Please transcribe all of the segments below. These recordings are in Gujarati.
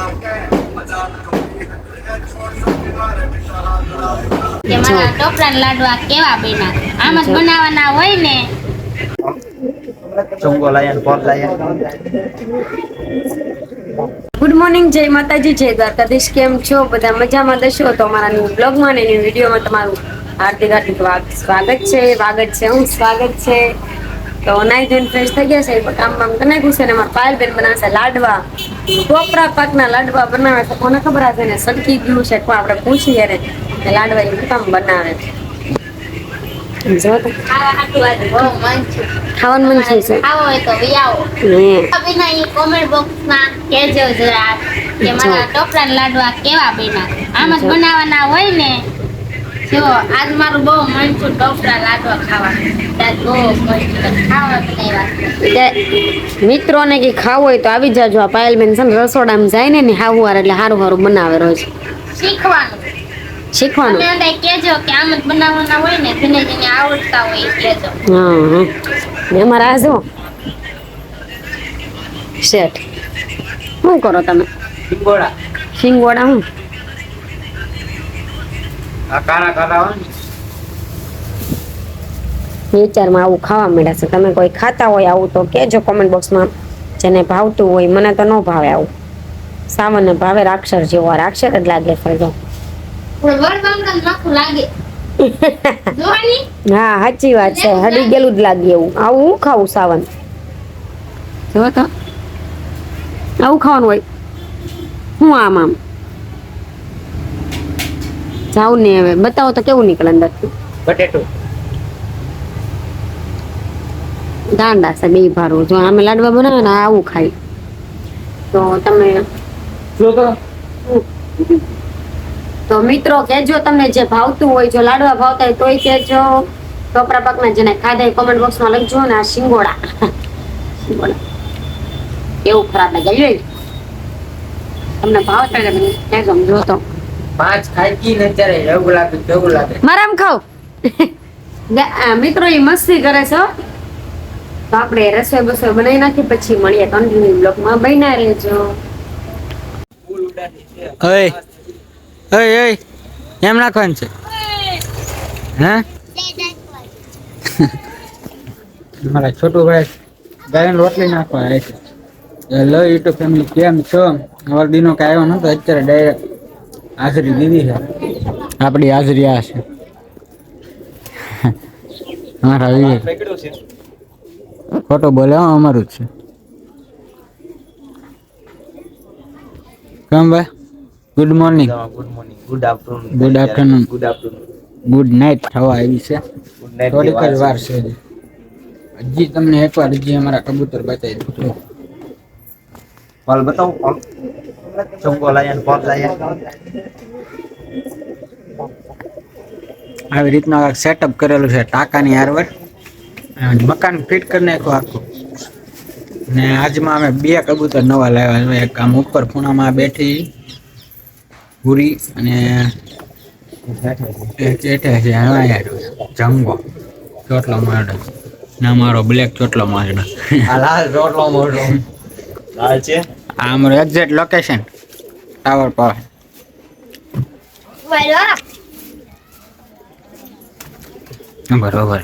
કે મારા લાડવા કેવા બન્યા? આમ જ બનાવવાના હોય ને? ચુંગો lion phone lion good morning જય માતાજી જય દ્વારકાધીશ. કેમ છો? બધા મજામાં દશો? તો અમારા ન્યુ બ્લોગમાં ને ન્યુ વિડીયોમાં તમારું હાર્દિક હાર્દિક સ્વાગત છે. સ્વાગત છે હું સ્વાગત છે. તો નાઈ ધોઈને ફ્રેશ થઈ ગયા છે. કામ બામ કરી નાખ્યું છે અને અમારા પાયલબેન બનાવશે લાડવા. ટોપરા પાકના લાડવા બનાવે તો કોને ખબર હશે ને સટકી ગયું છે. પણ આપણે પૂછીએ ને કે લાડવા એ કામ બનાવે છે. જો તો. ખાવા હાટું આજે બહુ મન છે છે. સર હોય તો વી અભિના ઈ કોમેન્ટ બોક્સમાં કહેજો જરા કે મારા ટોપરાના લાડવા કેવા બન્યા. આમ જ. બનાવવાના હોય ને જો આજ મારું બહુ મન છે. ટોપરા લાડવા ખાવા મિત્રોને કે ખાવું હોય તો આવી જાજો આ પાયલબેન છે ને રસોડામાં જાય ને ને હાવું વાર એટલે સારું સારું બનાવે રોજ. શીખવાનું. શીખવાનું? તમે અંદર કે આમ જ બનાવવાના હોય ને જેને જેને આવડતા હોય એ કહેજો. હા હા ને અમારા આ જો શેઠ શું કરો તમે? શિંગોડા. શિંગોડા હું આ કારા કારા હોય ને? વિચારમાં આવું ખાવા મળ્યા છે. તમે કોઈ ખાતા હોય આવું તો કેજો કોમેન્ટ બોક્સમાં જેને ભાવતું હોય મને તો ન ભાવે આવું. સામાન્ય ભાવે રાક્ષર જેવો આ રાક્ષર જ લાગે ફરજો હા સાચી વાત છે. હડી ગયેલું જ લાગે એવું. આવું હું ખાવું સાવન? જો તો. આવું ખાવાનું હોય. હું આમ આમ? જાઉં ને હવે. બતાવો તો કેવું નીકળે અંદર બટેટું. દાંડા છે બે ભારું. જો આમે લાડવા બનાવે ને આવું ખાય. તો તમે તો. મિત્રો કેજો તમને જે ભાવતું હોય જો લાડવા ભાવતા હોય તોય કેજો ટોપરા પાકના જેને ખાધા કોમેન્ટ બોક્સમાં લખજો ને આ શિંગોડા. શિંગોડા. એવું ખરાબ લાગે. તમને ભાવતા તો કહેજો હું જોતો. પાંચ ખાઈ ને અત્યારે એવું લાગે કેવું લાગે? મારે એમ ખાવ. મિત્રો એ મસ્તી કરે છે તો આપણે રસોઈ બસોઈ બનાવી નાખી પછી મળીએ કન્ટિન્યુ બ્લોકમાં બન્યા રહેજો. ઓય ઓય ઓય એમ નાખવાનું છે? હે? મારા છોટું ભાઈ ગાયન રોટલી નાખવા છે. હેલો યુટ્યુબ ફેમિલી કેમ છો? વરદીનો કાયો નતો અત્યારે ડાયરેક્ટ હાજરી દીધી છે. આપણી હાજરી આ છે. મારા વિવેક. ખોટો બોલે હો, અમારું જ છે. કેમ ભાઈ? Good morning good morning good afternoon Good afternoon. Good afternoon good night થવા આવી છે. થોડીક જ વાર છે હજી. તમને એકવાર હજી અમારા કબૂતર બતાવી દઉં ફોલ બતાવો ફોલ ચુંગો લાયન ફોન yan. આવી રીતના સેટઅપ કરેલું છે ટાંકાની હારવર મકાન ફિટ કરી નાખ્યું આખું. ને આજમાં અમે બે કબૂતર નવા લાવ્યા એક આમ ઉપર ખૂણામાં બેઠી. પૂરી અને એક છે જંગો ચોટલો મારડો ના મારો બ્લેક ચોટલો મારડો લાલ ચોટલો મોટો લાલ છે? આ અમારું એક્ઝેક્ટ લોકેશન ટાવર પર. બરોબર.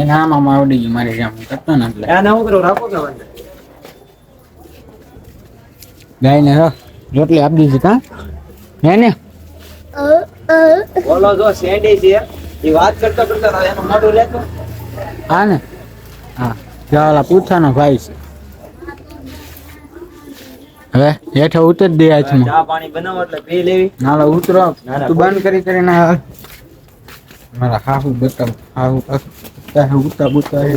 એને આમાં આવડી ગયું મારે જામ. કરતો ને એટલે. આ નવું કરો રાખો કે વંદે ગાયને રો. રોટલી આપી દીધી કા? હે ને? બોલો જો શેડી છે. એ વાત કરતા કરતા એનું મોઢું લેતો. હા ને? હા. ચાલા પૂછાનો ભાઈ છે. હવે હેઠે ઉતર દે હાથમાં. ચા પાણી બનાવો એટલે પી લેવી. નાલો ઉતરો તું બંધ કરી કરીને હાલ. મારા હાહુ બતાવ હાહુ હાહુ. ઉતા બુતા હે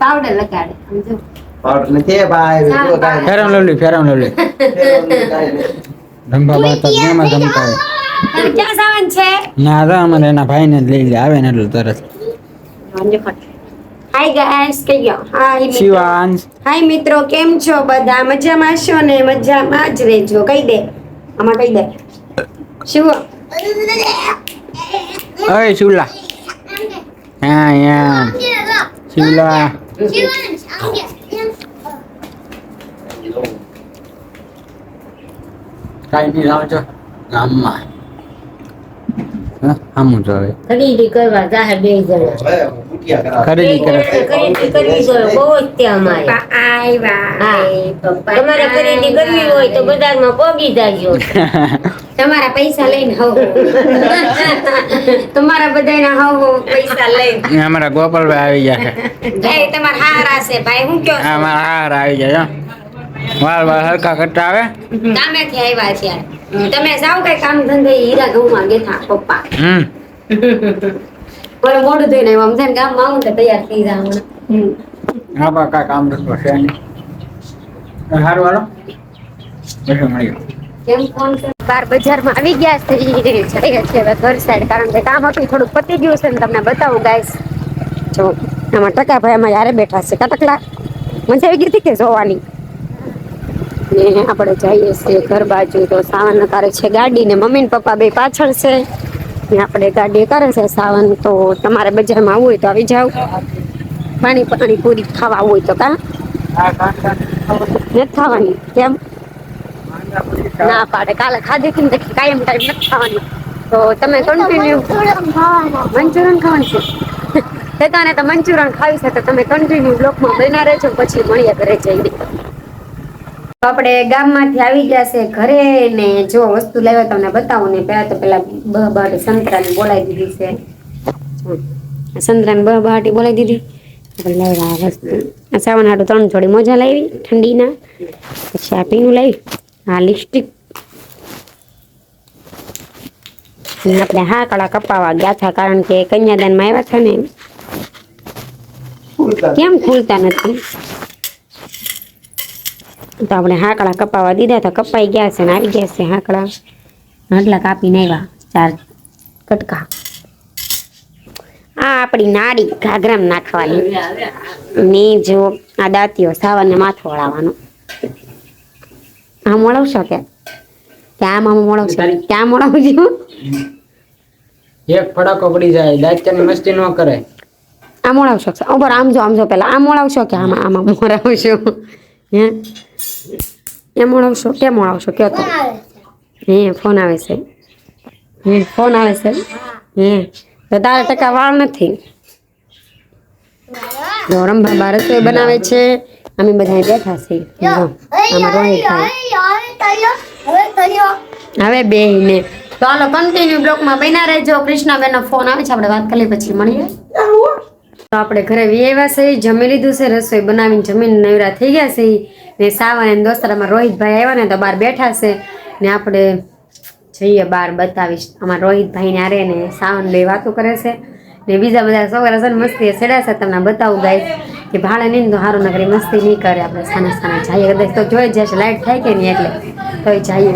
પાવડર લગાડે સમજો નથી ભાઈ ફેરમ લવલી ફેરમ લવલી ધંભા બાતા જેમાં ધમકાવે તારે ક્યાં જવાનું છે? ના રા અમારે એના ભાઈને જ લઈ આવે ને એટલે તરત. હાય ગાઈસ ગયો? હાય શિવાંશ. હાય મિત્રો કેમ છો બધા? મજામાં છો ને? મજામાં જ રહેજો. કહી દે? આમાં કહી દે? શિવ શુલા હા યા શિવલા કાંઈ નહીં જાઓ ગામમાં. આમું જો ખરીદી કરવા જાહે બે જણા. ખરીદી કરે. ખરીદી કરવી. જોઈએ બહુ જ ત્યાં અમારે તમારે ખરીદી કરવી હોય તો બજારમાં પોગી જાજો. તમારા પૈસા લઈને હવ. તમારા બધાના હવ હવ પૈસા લઈને. અમારા ગોપાલભાઈ આવી ગયા તમારા હાર છે ભાઈ. હું કયો અમારા હાર આવી ગયા છે વાળ વાળ હરકા કરતા આવે? થી આવ્યા ત્યારે તમે જાઓ કઈ કામ ધંધે હીરા ઘઉંમાં ગેઠા પપ્પા. હમ. બોલો મોઢું ધોઈને આવ્યા આમ ને ને ગામમાં આવું તો તૈયાર થઈ જાવ હા બા કાંઈ કામ રસ્તો છે હારું વાળો પછી મળ્યો. કેમ ફોન બાર બજારમાં આવી ગયા છે. ઘર સાઈડ કારણ કે કામ હતું થોડુંક પતી ગયું છે ને તમને બતાવું ગાઈસ જો આમાં ટકા ભાઈ અમારે યારે બેઠા છે કટકલા. મજા આવી ગઈ હતી કે જોવાની? ને આપણે જઈએ છીએ ઘર બાજુ. તો સાવન કરે છે ગાડી ને મમ્મી ને પપ્પા બે પાછળ છે. ને આપણે ગાડી કરે છે સાવન. તો તમારે બજારમાં આવવું હોય તો આવી જાવ પાણી પાણી પૂરી ખાવા આવવું હોય તો કા? નથી ખાવાની. કેમ? ના પાડે. કાલે ખાધી હતી કાયમ ટાઈમ નથી ખાવાની. તો તમે કન્ટિન્યુ મંચુરન ખાવાનું છે. તે કારણે તો મંચુરન ખાવી છે તો તમે કન્ટિન્યુ બ્લોકમાં બના રહેજો પછી મળીએ ઘરે જઈને. આપણે ગામમાંથી આવી ગયા છે ઘરે ને જો વસ્તુ લાવ્યા તમને બતાવું ને પહેલા તો પેલા બ બાટી સંતરાની બોલાવી દીધી છે. સંતરાને બ બાટી બોલાવી દીધી. આપણે લાવ્યા વસ્તુ. સાવન હાટું ત્રણ જોડી મોજા લાવી ઠંડીના. પછી આ પીનું લાવી આ લિપસ્ટિક. આપણે હા કળા કપાવા ગયા હતા કારણ કે કન્યાદાનમાં આવ્યા હતા ને. કેમ ખુલતા નથી? તો આપણે હાકડા કપાવા દીધા હતા કપાઈ ગયા છે ને આવી ગયા છે હાકડા. આટલા કાપીને આવ્યા ચાર કટકા. આ આપણી નાડી ઘાઘરામાં નાખવાની. ને જો આ દાંતીઓ સાવરને માથો વળાવવાનો. આ મળવશો કે? ક્યાં આમ મળવશો ક્યાં મળવજો એક ફડાકો પડી જાય દાયતાની મસ્તી ન કરે. આ મોળાવશો ઉપર આમ જો આમ જો પેલા આ મોળાવશો કે આમાં આમાં મોળાવશો હે? એ આવશો? કે આવશો કયો તો. હે ફોન આવે છે. હે ફોન આવે છે? હે તો તારા ટકા વાળ નથી. ગૌરમ બાબા રસોઈ બનાવે છે. અમે બધા બેઠા છીએ. આમાં રોહિત ભાઈ હવે બે ને ચાલો કન્ટિન્યુ બ્લોકમાં બન્યા રહેજો. કૃષ્ણાબેનનો ફોન આવે છે. આપણે વાત કરી પછી મળીએ. તો આપણે ઘરે વિયેવા છે જમી લીધું છે રસોઈ બનાવીને જમીન નવરા થઈ ગયા છે. ને સાવન અને દોસ્તારામાં રોહિતભાઈ આવ્યા ને તો બહાર બેઠા છે. ને આપણે જઈએ બહાર બતાવીશ. અમારા રોહિતભાઈને આરે ને સાવન બે વાતો કરે છે. ને બીજા બધા છોકરા છે ને મસ્તી સેડા છે તમને બતાવું ગાય કે ભાડે નહીં તો સારું નગરી મસ્તી નહીં કરે. આપણે સાના સાના જઈએ. કદાચ તો જોઈ જશે લાઈટ થાય કે નહીં એટલે. તોય જઈએ.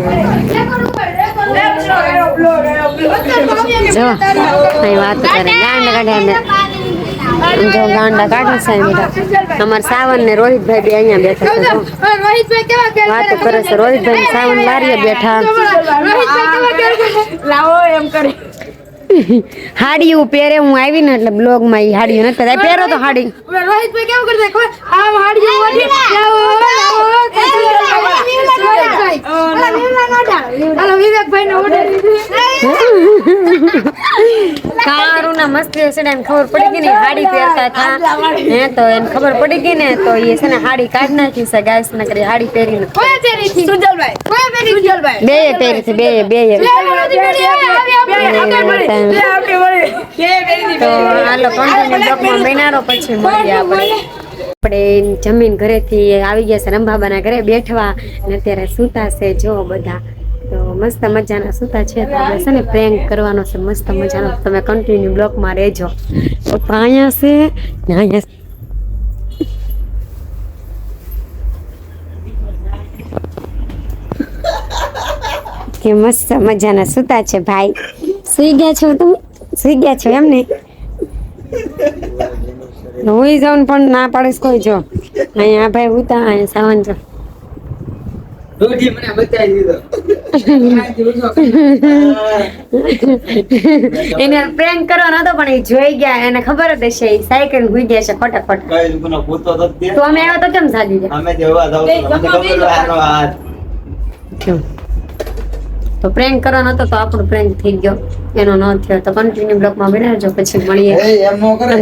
જો વાત વાતો કરે. ગાંડ કાઢે જો ગાંડા કાઢે સાહેબ અમાર સાવન ને રોહિતભાઈ બે અહીંયા બેઠા છે. વાતો કરે છે. રોહિતભાઈ સાવન લારીએ બેઠા. હાડીયું પહેરે હું આવી ને એટલે બ્લોગમાં ઈ હાડીયું નથી પહેરતા. પહેરો તો હાડી રોહિતભાઈ કેવું કરતા ખબર આમ હાડીઓ વાળી હાલો વિવેકભાઈ ને ઓર્ડર કારું ના મસ્તી હશે ને એને ખબર પડી ગઈ ને હાડી પહેરતા હતા હે તો એને ખબર પડી ગઈ ને તો એ છે ને હાડી કાઢ નાખી છે ગાઈસ ના કરી હાડી પહેરીને પહેરી ને સુજલભાઈ કોઈ પહેરી સુજલભાઈ બે પહેરી છે બે બે તો હાલો કન્ટિન્યુ બ્લોકમાં બનારો પછી મળીએ આપણે. આપણે જમીન ઘરેથી આવી ગયા છે રંભાબાના ઘરે બેઠવા અને અત્યારે સૂતા છે જો બધા. તો મસ્ત મજાના સૂતા છે તો આપણે છે ને પ્રેન્ક કરવાનો છે મસ્ત મજાનો. તમે કન્ટિન્યુ બ્લોકમાં રહેજો. પપ્પા અહીંયા છે અહીંયા કે મસ્ત મજાના સૂતા છે ભાઈ. સુઈ ગયા છો તમે? સુઈ ગયા છો એમ ને હુઈ જાઉં પણ ના પાડીશ કોઈ જો. અહીંયા ભાઈ ઉતા અહીંયા સાવન જો. એને પ્રેન્ક કરવાનો હતો પણ એ જોઈ ગયા એને ખબર જ હશે એ સાયકલ ભૂઈ ગયા છે ખોટા ખોટા તો અમે આવ્યો તો કેમ સાજી ગયા? તો પ્રેન્ક કરવાનો હતો તો આપણો પ્રેન્ક થઈ ગયો. એનો ન થયો તો કન્ટિન્યુ બ્લોકમાં બને જો પછી મળીએ.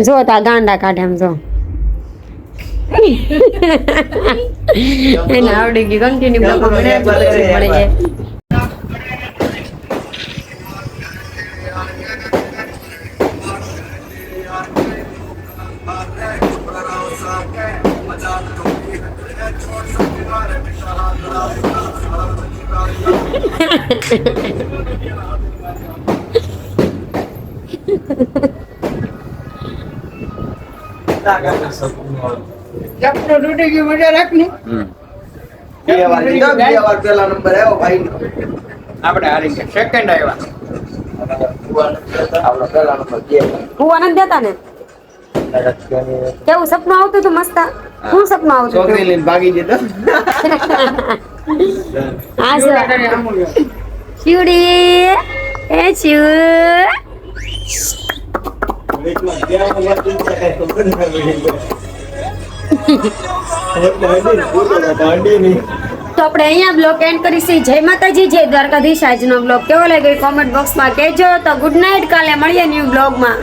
જો તો આ ગાંડા કાઢે એમ જો. એને આવડી ગયું કન્ટિન્યુ બ્લોકમાં બને મળીએ. ચપલો તૂટી ગયો? મજા રાખ બે વાર લીધો, બે વાર પેલા નંબર આવ્યો ભાઈનો. આપણે હારી ગયા સેકન્ડ આવ્યા. આપણો પેલા નંબર બે વાર. હું આનંદ દેતા ને? કેવું સપનું આવતું હતું મસ્ત? શું સપનું આવતું છોકરી લઈને ભાગી હા સર. શિવડી એ શિવ તો આપણે અહીંયા બ્લોગ એન્ડ કરીશું. જય માતાજી, જય દ્વારકાધીશ. આજનો બ્લોગ કેવો લાગ્યો કોમેન્ટ બોક્સમાં કહેજો. તો ગુડ નાઇટ કાલે મળીએ ન્યૂ બ્લોગમાં